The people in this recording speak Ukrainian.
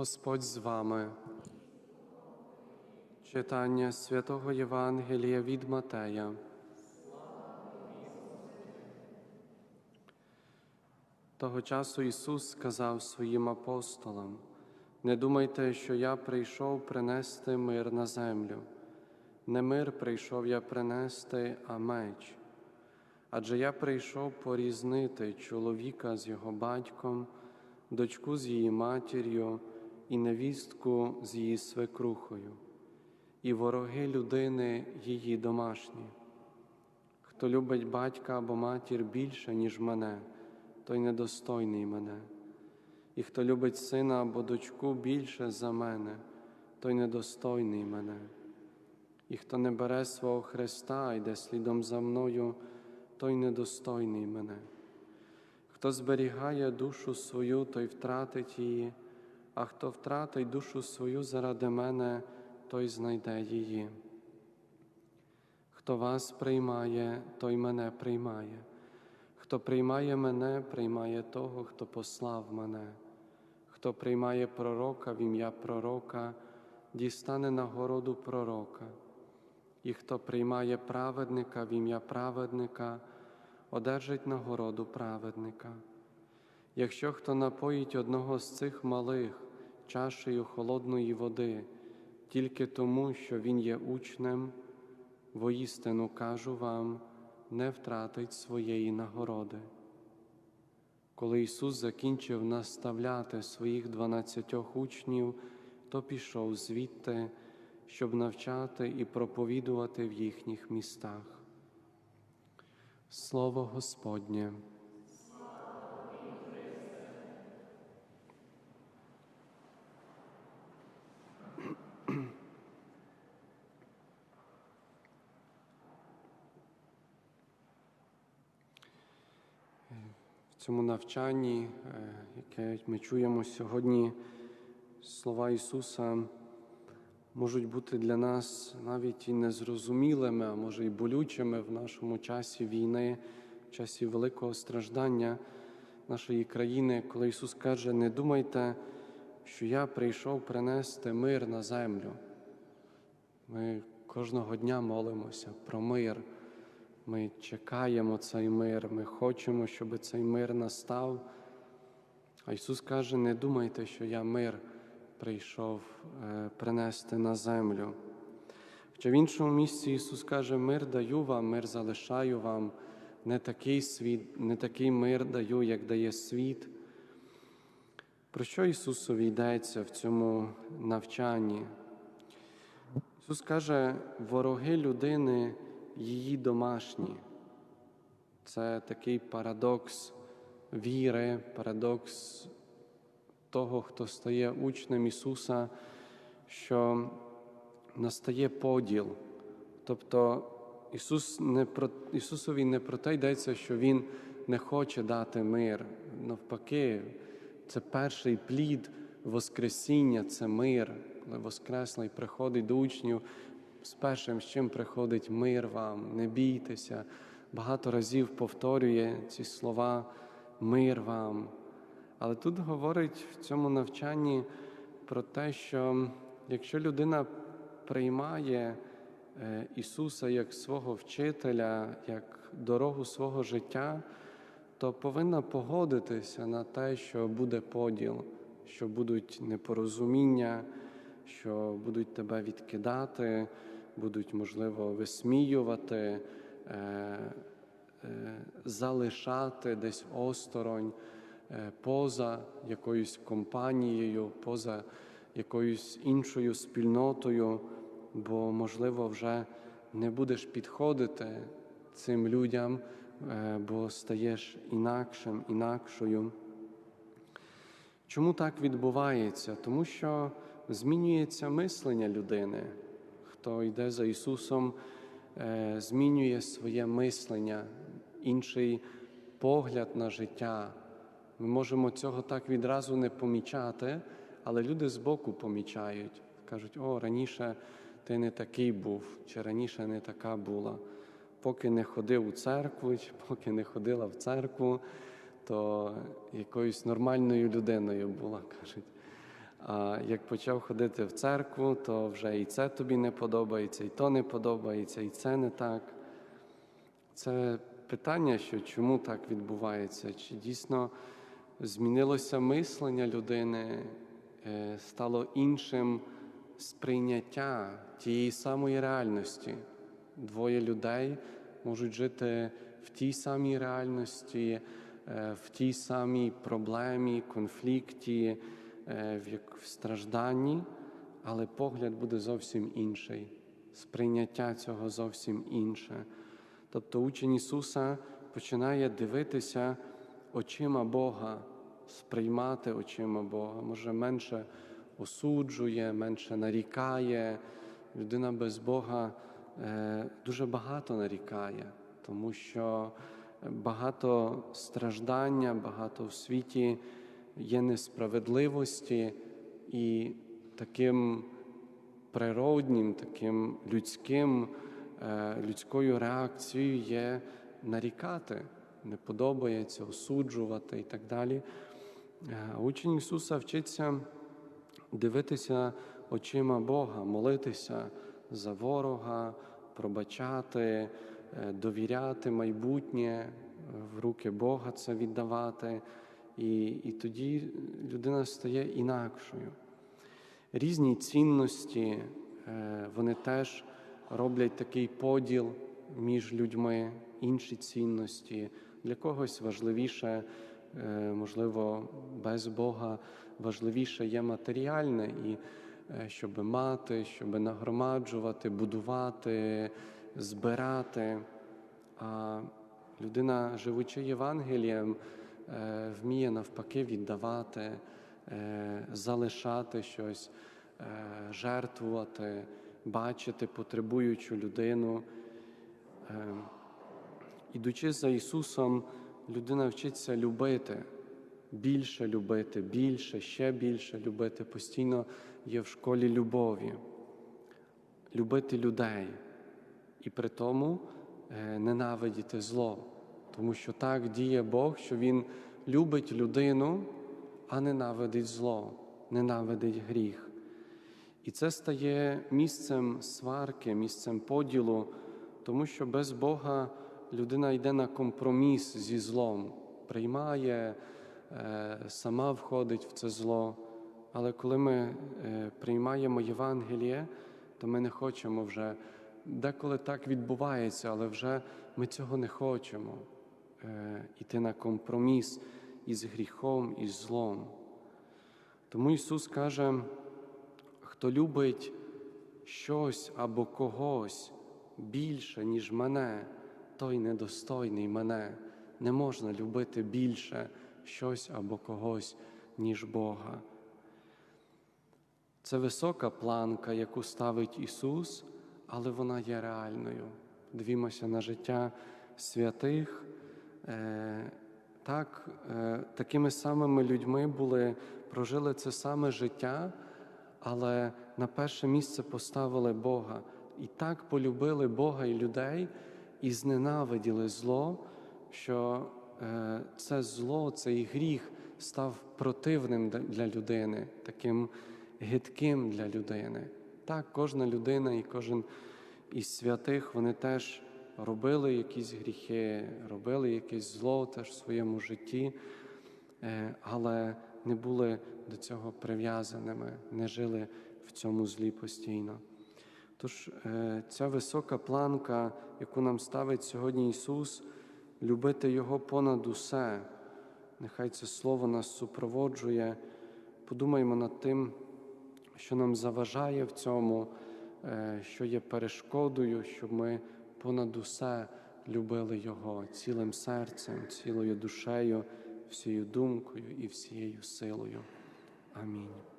Господь з вами. Читання святого Євангелія від Матея. Того часу Ісус сказав своїм апостолам: Не думайте, що я прийшов принести мир на землю. Не мир прийшов я принести, а меч. Адже я прийшов порізнити чоловіка з його батьком, дочку з її матір'ю і невістку з її свекрухою, і вороги людини її домашні. Хто любить батька або матір більше, ніж мене, той недостойний мене, і хто любить сина або дочку більше за мене, той недостойний мене. І хто не бере свого Христа, йде слідом за мною, той недостойний мене. Хто зберігає душу свою, той втратить її, а хто втратить душу свою заради мене, той знайде її. Хто вас приймає, той мене приймає. Хто приймає мене, приймає того, хто послав мене. Хто приймає пророка в ім'я пророка, дістане нагороду пророка. І хто приймає праведника в ім'я праведника, одержить нагороду праведника. Якщо хто напоїть одного з цих малих чашею холодної води, тільки тому, що він є учнем, воістину кажу вам, не втратить своєї нагороди. Коли Ісус закінчив наставляти своїх дванадцятьох учнів, то пішов звідти, щоб навчати і проповідувати в їхніх містах. Слово Господнє. Цьому навчанні, е, яке ми чуємо сьогодні, слова Ісуса можуть бути для нас навіть і незрозумілими, а може і болючими в нашому часі війни, в часі великого страждання нашої країни, коли Ісус каже: не думайте, що я прийшов принести мир на землю. Ми кожного дня молимося про мир. Ми чекаємо цей мир, ми хочемо, щоб цей мир настав. А Ісус каже: не думайте, що я мир прийшов е, принести на землю. Хоча в іншому місці Ісус каже, мир даю вам, мир залишаю вам, не такий світ, не такий мир даю, як дає світ. Про що Ісусові йдеться в цьому навчанні? Ісус каже, вороги людини її домашні. Це такий парадокс віри, парадокс того, хто стає учнем Ісуса, що настає поділ. Тобто Ісус не про, Ісусові не про те йдеться, що Він не хоче дати мир. Навпаки, це перший плід Воскресіння, це мир, коли Воскреслий приходить до учнів з першим, з чим приходить мир вам, не бійтеся. Багато разів повторює ці слова мир вам. Але тут говорить в цьому навчанні про те, що якщо людина приймає е, Ісуса як свого вчителя, як дорогу свого життя, то повинна погодитися на те, що буде поділ, що будуть непорозуміння, що будуть тебе відкидати, будуть, можливо, висміювати, е, е, залишати десь осторонь, е, поза якоюсь компанією, поза якоюсь іншою спільнотою, бо, можливо, вже не будеш підходити цим людям, бо стаєш інакшим, інакшою. Чому так відбувається? Тому що змінюється мислення людини. Хто йде за Ісусом, змінює своє мислення, інший погляд на життя. Ми можемо цього так відразу не помічати, але люди збоку помічають. Кажуть, о, раніше ти не такий був, чи раніше не така була. Поки не ходив у церкву, чи поки не ходила в церкву, то якоюсь нормальною людиною була, кажуть. А як почав ходити в церкву, то вже і це тобі не подобається, і то не подобається, і це не так. Це питання, що чому так відбувається? Чи дійсно змінилося мислення людини, е, стало іншим сприйняття тієї самої реальності? Двоє людей можуть жити в тій самій реальності, е, в тій самій проблемі, конфлікті, в стражданні, але погляд буде зовсім інший, сприйняття цього зовсім інше. Тобто учень Ісуса починає дивитися очима Бога, сприймати очима Бога, може менше осуджує, менше нарікає. Людина без Бога е, дуже багато нарікає, тому що багато страждання, багато в світі є несправедливості і таким природнім, таким людським, е, людською реакцією є нарікати, не подобається, осуджувати і так далі. Е, учень Ісуса вчиться дивитися очима Бога, молитися за ворога, пробачати, е, довіряти майбутнє, в руки Бога це віддавати. І, і тоді людина стає інакшою. Різні цінності, е, вони теж роблять такий поділ між людьми, інші цінності. Для когось важливіше, е, можливо, без Бога важливіше є матеріальне, і е, щоб мати, щоб нагромаджувати, будувати, збирати. А людина, живучи Євангелієм, вміє навпаки віддавати, е, залишати щось, е, жертвувати, бачити потребуючу людину. Е, Ідучи за Ісусом, людина вчиться любити, більше любити, більше, ще більше любити, постійно є в школі любові, любити людей і при тому е, ненавидіти зло. Тому що так діє Бог, що Він любить людину, а ненавидить зло, ненавидить гріх. І це стає місцем сварки, місцем поділу, тому що без Бога людина йде на компроміс зі злом, приймає, е, сама входить в це зло. Але коли ми е, приймаємо Євангеліє, то ми не хочемо вже. Деколи так відбувається, але вже ми цього не хочемо е, іти на компроміс із гріхом, із злом. Тому Ісус каже, хто любить щось або когось більше, ніж мене, той недостойний мене. Не можна любити більше щось або когось, ніж Бога. Це висока планка, яку ставить Ісус, але вона є реальною. Дивімося на життя святих. Е, Так, е, такими самими людьми були, прожили це саме життя, але на перше місце поставили Бога. І так полюбили Бога і людей, і зненавиділи зло, що е, це зло, цей гріх став противним для людини, таким гидким для людини. Так, кожна людина і кожен із святих вони теж робили якісь гріхи, робили якесь зло теж в своєму житті, е, але не були до цього прив'язаними, не жили в цьому злі постійно. Тож е, ця висока планка, яку нам ставить сьогодні Ісус, любити Його понад усе, нехай це Слово нас супроводжує. Подумаймо над тим, що нам заважає в цьому, е, що є перешкодою, щоб ми понад усе любили Його цілим серцем, цілою душею, всією думкою і всією силою. Амінь.